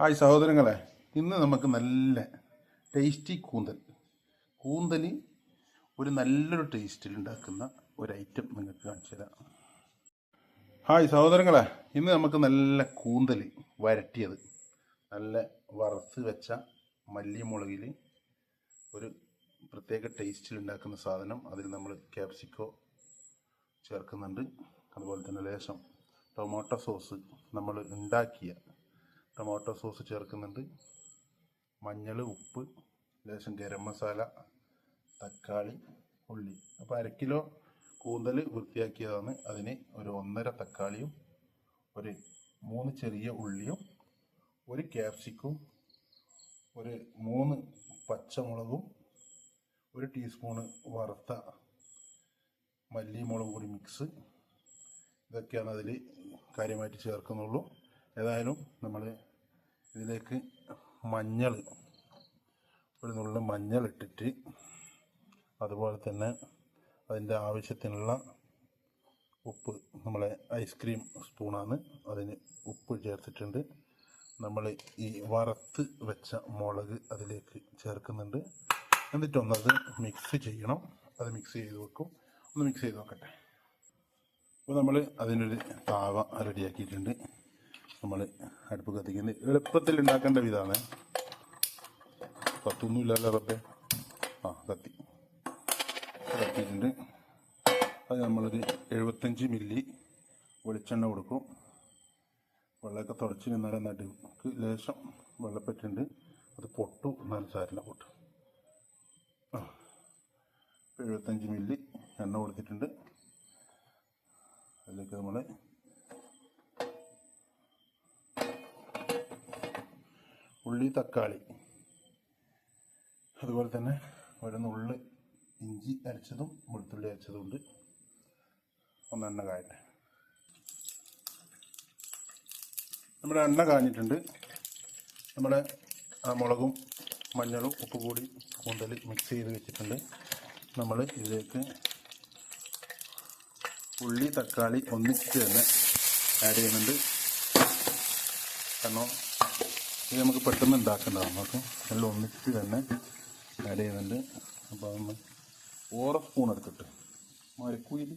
Hi സഹോദരങ്ങളെ. ഇന്ന് നമുക്ക് നല്ല ടേസ്റ്റി കൂന്തൽ. കൂന്തൽ ഒരു നല്ലൊരു ടേസ്റ്റിൽ ഉണ്ടാക്കുന്ന ഒരു ഐറ്റം നിങ്ങൾക്ക് കാണിച്ചു തരാം. ഹായ് സഹോദരങ്ങളെ. ഇന്ന് നമുക്ക് നല്ല കൂന്തൽ വരട്ടിയത്. നല്ല വറുത്ത് വെച്ച മല്ലിമുളകിൽ ഒരു പ്രത്യേക ടേസ്റ്റിൽ ഉണ്ടാക്കുന്ന സാധനം. അതിൽ നമ്മൾ ക്യാപ്സിക്കോ ചേർക്കുന്നുണ്ട്. അതുപോലെ തന്നെ ലേശം ടൊമാറ്റോ സോസ് നമ്മൾ ഉണ്ടാക്കിയ ടൊമാറ്റോ സോസ് ചേർക്കുന്നുണ്ട്. മഞ്ഞൾ ഉപ്പ് ലേശം ഗരം മസാല തക്കാളി ഉള്ളി. അപ്പോൾ അര കിലോ കൂന്തൽ വൃത്തിയാക്കിയതാണ് അതിന് ഒരു ഒന്നര തക്കാളിയും ഒരു മൂന്ന് ചെറിയ ഉള്ളിയും ഒരു ക്യാപ്സിക്കും ഒരു മൂന്ന് പച്ചമുളകും ഒരു ടീസ്പൂണ് വറുത്ത മല്ലിമുളക് കൂടി മിക്സ്. ഇതൊക്കെയാണ് അതിൽ കാര്യമായിട്ട് ചേർക്കുന്നുള്ളൂ. ഏതായാലും നമ്മൾ ഇതിലേക്ക് മഞ്ഞൾ ഒരു നുള്ളു മഞ്ഞൾ ഇട്ടിട്ട് അതുപോലെ തന്നെ അതിന്റെ ആവശ്യത്തിനുള്ള ഉപ്പ് നമ്മളെ ഐസ്ക്രീം സ്പൂണാണ് അതിന് ഉപ്പ് ചേർത്തിട്ടുണ്ട്. നമ്മൾ ഈ വറുത്ത് വെച്ച മുളക് അതിലേക്ക് ചേർക്കുന്നുണ്ട്. എന്നിട്ടൊന്നത് മിക്സ് ചെയ്യണം. അത് മിക്സ് ചെയ്ത് വെക്കും. ഒന്ന് മിക്സ് ചെയ്ത് നോക്കട്ടെ. അപ്പോൾ നമ്മൾ അതിനൊരു താവ റെഡിയാക്കിയിട്ടുണ്ട്. നമ്മൾ അടുപ്പ് കത്തിക്കുന്നത് എളുപ്പത്തിൽ ഉണ്ടാക്കേണ്ട വിധമാണ് കത്തൊന്നുമില്ലല്ലോ റബ്ബെ. ആ കത്തി. കത്തിയിട്ടുണ്ട്. അത് നമ്മളൊരു എഴുപത്തഞ്ച് മില്ലി വെളിച്ചെണ്ണ കൊടുക്കും. വെള്ളമൊക്കെ തുടച്ച് നിന്നാലും നടുക്ക് ലേശം വെള്ളപ്പെട്ടുണ്ട് അത് പൊട്ടു എന്നാലും സാരില്ല പൊട്ടു. എഴുപത്തഞ്ച് മില്ലി എണ്ണ കൊടുത്തിട്ടുണ്ട്. അതിലേക്ക് നമ്മൾ ഉള്ളി തക്കാളി. അതുപോലെ തന്നെ ഒരു നുള്ള് ഇഞ്ചി അരച്ചതും വെളുത്തുള്ളി അരച്ചതും ഉണ്ട്. ഒന്ന് എണ്ണ കായട്ടെ. നമ്മുടെ എണ്ണ കാഞ്ഞിട്ടുണ്ട്. നമ്മുടെ മുളകും മഞ്ഞളും ഉപ്പ് കൂടി കൂന്തൽ മിക്സ് ചെയ്ത് വെച്ചിട്ടുണ്ട്. നമ്മൾ ഇതിലേക്ക് ഉള്ളി തക്കാളി ഒന്നിച്ച് തന്നെ ആഡ് ചെയ്യുന്നുണ്ട്. കാരണം ഇത് നമുക്ക് പെട്ടെന്ന് ഉണ്ടാക്കേണ്ടതാണ് നമുക്ക് എല്ലാം ഒന്നിച്ച് തന്നെ ആഡ് ചെയ്യുന്നുണ്ട്. അപ്പോൾ നമ്മൾ ഓറ സ്പൂൺ എടുത്തിട്ട് മരക്കുയിൽ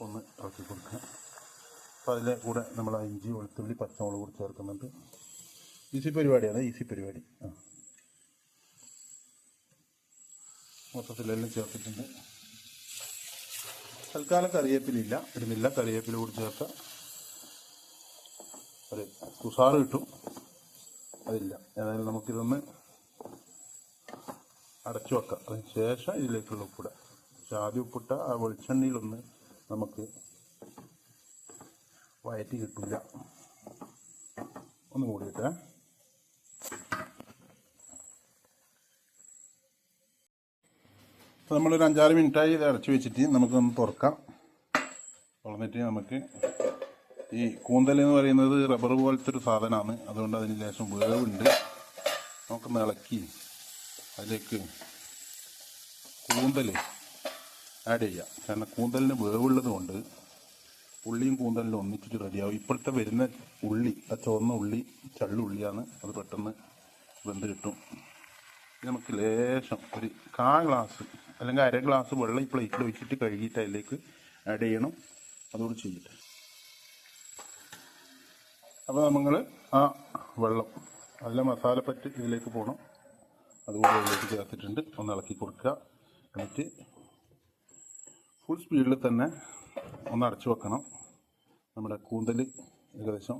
ഒന്ന് ഇറക്കി കൊടുക്കുക. അപ്പോൾ അതിലെ കൂടെ നമ്മൾ ഇഞ്ചി വെളുത്തുള്ളി പച്ചമുളക് കൂടി ചേർക്കുന്നുണ്ട്. ഈസി പരിപാടിയാണ് ഈസി പരിപാടി. ആ. മൊത്തത്തിലെല്ലാം ചേർത്തിട്ടുണ്ട്. തൽക്കാലം കറിവേപ്പിലില്ല ഇടുന്നില്ല കറിവേപ്പില കൂടി ചേർത്ത ഒരു തുസാറ് കിട്ടും. അതില്ല. ഏതായാലും നമുക്കിതൊന്ന് അടച്ചു വെക്കാം. അതിന് ശേഷം ഇതിലേക്കുള്ള ഉപ്പിട. പക്ഷെ ആദ്യം ഉപ്പിട്ട ആ വെളിച്ചെണ്ണയിലൊന്ന് നമുക്ക് വയറ്റി കിട്ടില്ല ഒന്ന് കൂടിയിട്ടേ അപ്പോൾ നമ്മളൊരു അഞ്ചാറ് മിനിറ്റായി ഇത് അടച്ചു വെച്ചിട്ട് നമുക്കൊന്ന് തുറക്കാം. തുറന്നിട്ട് നമുക്ക് ഈ കൂന്തൽ എന്ന് പറയുന്നത് റബ്ബർ പോലത്തെ ഒരു സാധനമാണ്. അതുകൊണ്ട് അതിന് ലേശം വേവുണ്ട്. നമുക്കൊന്ന് ഇളക്കി അതിലേക്ക് കൂന്തൽ ആഡ് ചെയ്യാം. കാരണം കൂന്തലിന് വേവുള്ളത് കൊണ്ട് ഉള്ളിയും കൂന്തലിനും ഒന്നിച്ചിട്ട് റെഡിയാവും. ഇപ്പോഴത്തെ വരുന്ന ഉള്ളി ആ ചുവന്ന ഉള്ളി ചള്ളുള്ളിയാണ് അത് പെട്ടെന്ന് വെന്ത് കിട്ടും. നമുക്ക് ലേശം ഒരു കാ ഗ്ലാസ് അല്ലെങ്കിൽ അര ഗ്ലാസ് വെള്ളം ഈ പ്ലേറ്റിൽ വെച്ചിട്ട് കഴുകിയിട്ട് അതിലേക്ക് ആഡ് ചെയ്യണം. അതുകൂടി ചെയ്തിട്ട്. അപ്പോൾ നമ്മൾ ആ വെള്ളം അതിലെ മസാലപ്പറ്റ് ഇതിലേക്ക് പോകണം അതുപോലെ അതിലേക്ക് ചേർത്തിട്ടുണ്ട്. ഒന്ന് ഇളക്കി കൊടുക്കുക. എന്നിട്ട് ഫുൾ സ്പീഡിൽ തന്നെ ഒന്ന് അടച്ചു വെക്കണം. നമ്മുടെ കൂന്തൽ ഏകദേശം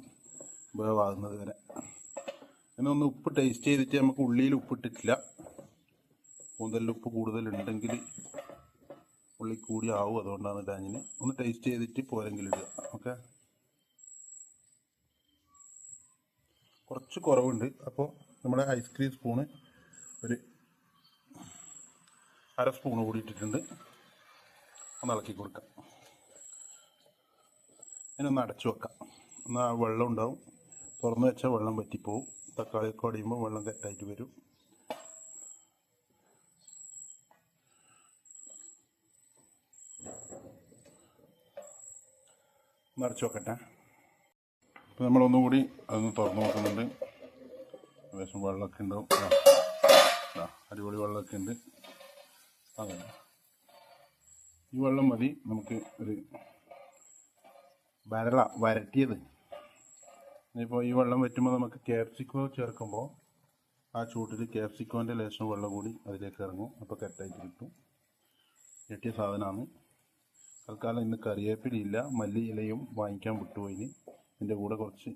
വേവാകുന്നത് വരെ. പിന്നെ ഒന്ന് ഉപ്പ് ടേസ്റ്റ് ചെയ്തിട്ട് നമുക്ക് ഉള്ളിയിൽ ഉപ്പിട്ടിട്ടില്ല. കൂടുതൽ കൂടുതലുണ്ടെങ്കിൽ ഉള്ളി കൂടി ആവും അതുകൊണ്ടാണ് ഇടാഞ്ഞിന് ഒന്ന് ടേസ്റ്റ് ചെയ്തിട്ട് പോരെങ്കിൽ ഇടുക ഓക്കെ കുറച്ച് കുറവുണ്ട്. അപ്പോൾ നമ്മുടെ ഐസ്ക്രീം സ്പൂണ് ഒരു അര സ്പൂൺ കൂടി ഇട്ടിട്ടുണ്ട്. ഒന്ന് ഇളക്കി കൊടുക്കാം. ഇനി ഒന്ന് അടച്ചു വെക്കാം. എന്നാൽ വെള്ളം ഉണ്ടാവും. തുറന്നു വെച്ചാൽ വെള്ളം വറ്റിപ്പോവും. തക്കാളിയൊക്കെ അടിയുമ്പോൾ വെള്ളം തെറ്റായിട്ട് വരും. നിറച്ച് വെക്കട്ടെ അപ്പോൾ നമ്മളൊന്നുകൂടി അതൊന്ന് തുറന്ന് നോക്കുന്നുണ്ട്. ഏകദേശം വെള്ളമൊക്കെ ഉണ്ടാവും. അടിപൊളി വെള്ളമൊക്കെ ഉണ്ട്. അങ്ങനെ. ഈ വെള്ളം മതി. നമുക്ക് ഒരു വരള വരട്ടിയത്. ഇനിയിപ്പോൾ ഈ വെള്ളം വറ്റുമ്പോൾ നമുക്ക് ക്യാപ്സിക്കോ ചേർക്കുമ്പോൾ ആ ചൂട്ടിൽ ക്യാപ്സിക്കോന്റെ ലേശം വെള്ളം കൂടി അതിലേക്ക് ഇറങ്ങും. അപ്പോൾ കെട്ടായിട്ട് കിട്ടും. കെട്ടിയ സാധനമാണ് തൽക്കാലം ഇന്ന് കറിവേപ്പിലയില്ല മല്ലി ഇലയും വാങ്ങിക്കാൻ വിട്ടുപോയിന് ഇതിന്റെ കൂടെ കുറച്ച്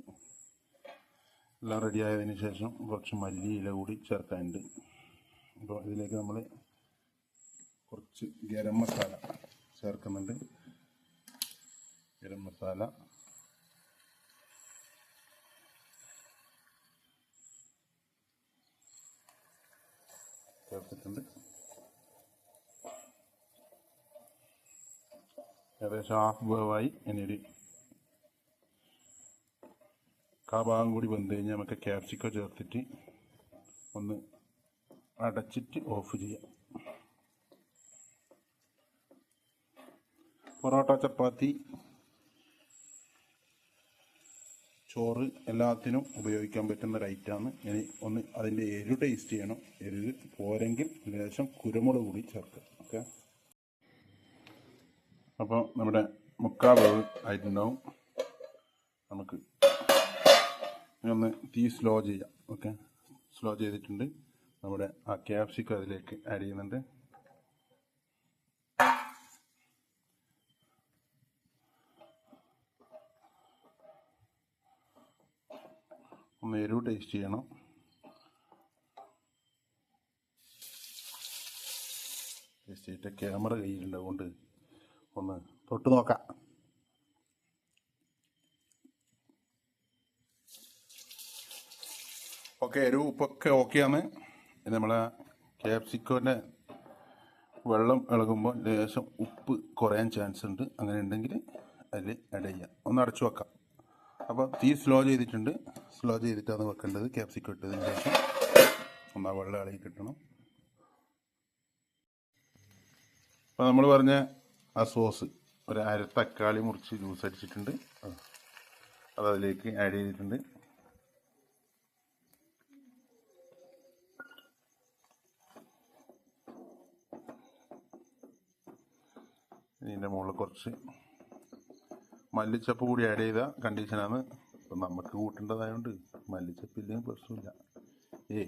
എല്ലാം റെഡി ആയതിന് ശേഷം കുറച്ച് മല്ലി ഇല കൂടി ചേർക്കാനുണ്ട്. അപ്പോൾ ഇതിലേക്ക് നമ്മൾ കുറച്ച് ഗരം മസാല ചേർക്കുന്നുണ്ട്. ഗരം മസാല. ചേർത്തിട്ടുണ്ട്. ഏകദേശം ഹാഫ് വേവായി ഇനിയൊരു കാ ഭാഗം കൂടി വെന്ത് കഴിഞ്ഞാൽ നമുക്ക് ക്യാപ്സിക്കോ ചേർത്തിട്ട് ഒന്ന് അടച്ചിട്ട് ഓഫ് ചെയ്യാം. പൊറോട്ട ചപ്പാത്തി ചോറ് എല്ലാത്തിനും ഉപയോഗിക്കാൻ പറ്റുന്ന ഐറ്റമാണ് ഇനി ഒന്ന് അതിന്റെ എരു ടേസ്റ്റ് ചെയ്യണം. എരിവ് പോരെങ്കിൽ ലേശം കുരുമുളക് കൂടി ചേർക്കുക. ഓക്കെ അപ്പോൾ നമ്മുടെ മുക്കാൽ വേവ് ആയിട്ടുണ്ടാവും. നമുക്ക് ഒന്ന് തീ സ്ലോ ചെയ്യാം. ഓക്കെ സ്ലോ ചെയ്തിട്ടുണ്ട്. നമ്മുടെ ആ ക്യാപ്സിക്കം അതിലേക്ക് ആഡ് ചെയ്യുന്നുണ്ട്. ഒന്ന് എരിവ് ടേസ്റ്റ് ചെയ്യണം. ടേസ്റ്റ് ചെയ്തിട്ട് ക്യാമറ കയ്യിലുണ്ട് അതുകൊണ്ട് ഒന്ന് തൊട്ട് നോക്കാം. ഓക്കെ എരിവ് ഉപ്പൊക്കെ ഓക്കെയാണ് നമ്മളെ ക്യാപ്സിക്കോന്റെ വെള്ളം ഇളകുമ്പോൾ ലേശം ഉപ്പ് കുറയാൻ ചാൻസ് ഉണ്ട്. അങ്ങനെ ഉണ്ടെങ്കിൽ അതിൽ ആഡ് ചെയ്യാം. ഒന്ന് അടച്ചു വെക്കാം. അപ്പോൾ തീ സ്ലോ ചെയ്തിട്ടുണ്ട്. സ്ലോ ചെയ്തിട്ടാണ് വെക്കേണ്ടത് ക്യാപ്സിക്കോ ഇട്ടതിന് ശേഷം. ഒന്ന് ആ വെള്ളം ഇളകി കിട്ടണം. അപ്പോൾ നമ്മൾ പറഞ്ഞ ആ സോസ് ഒരു അര തക്കാളി മുറിച്ച് ജ്യൂസ് അടിച്ചിട്ടുണ്ട്. അത് അതിലേക്ക് ആഡ് ചെയ്തിട്ടുണ്ട്. ഇതിന്റെ മുകളിൽ കുറച്ച് മല്ലിച്ചപ്പ് കൂടി ആഡ് ചെയ്ത കണ്ടീഷനാണ് ഇപ്പം നമുക്ക് കൂട്ടേണ്ടതായതുകൊണ്ട് മല്ലിച്ചപ്പ് ഇല്ലെങ്കിൽ പ്രശ്നമില്ല. ഏ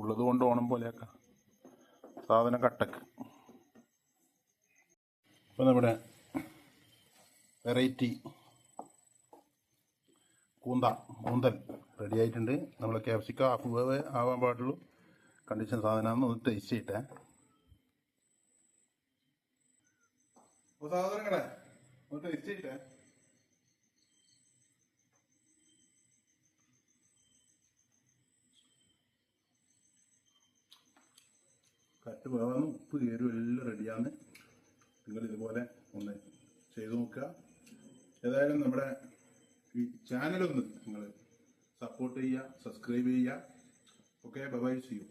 ഉള്ളത് കൊണ്ട് ഓണം പോലെയാക്കാം. സാധനം കട്ടക്ക്. അപ്പോൾ നമ്മുടെ വെറൈറ്റി കൂന്ത കൂന്തൽ റെഡി ആയിട്ടുണ്ട്. നമ്മൾ ക്യാപ്സിക്ക ഹാഫ് വേവ് ആവാൻ പാടുള്ളൂ. കണ്ടീഷൻ സാധനമാണെന്ന് ഒന്ന് ടേസ്റ്റ് ചെയ്യട്ടെ. സഹോദരങ്ങളെ ഒന്ന് ടേസ്റ്റ് ചെയ്യട്ടെ. കട്ട് വേവാന്ന് ഉപ്പ് കയറും എല്ലാം റെഡിയാണ് നിങ്ങൾ ഇതുപോലെ ഒന്ന് ചെയ്തു നോക്കുക. ഏതായാലും നമ്മുടെ ഈ ചാനലൊന്ന് നിങ്ങൾ സപ്പോർട്ട് ചെയ്യുക സബ്സ്ക്രൈബ് ചെയ്യുക. Okay bye C U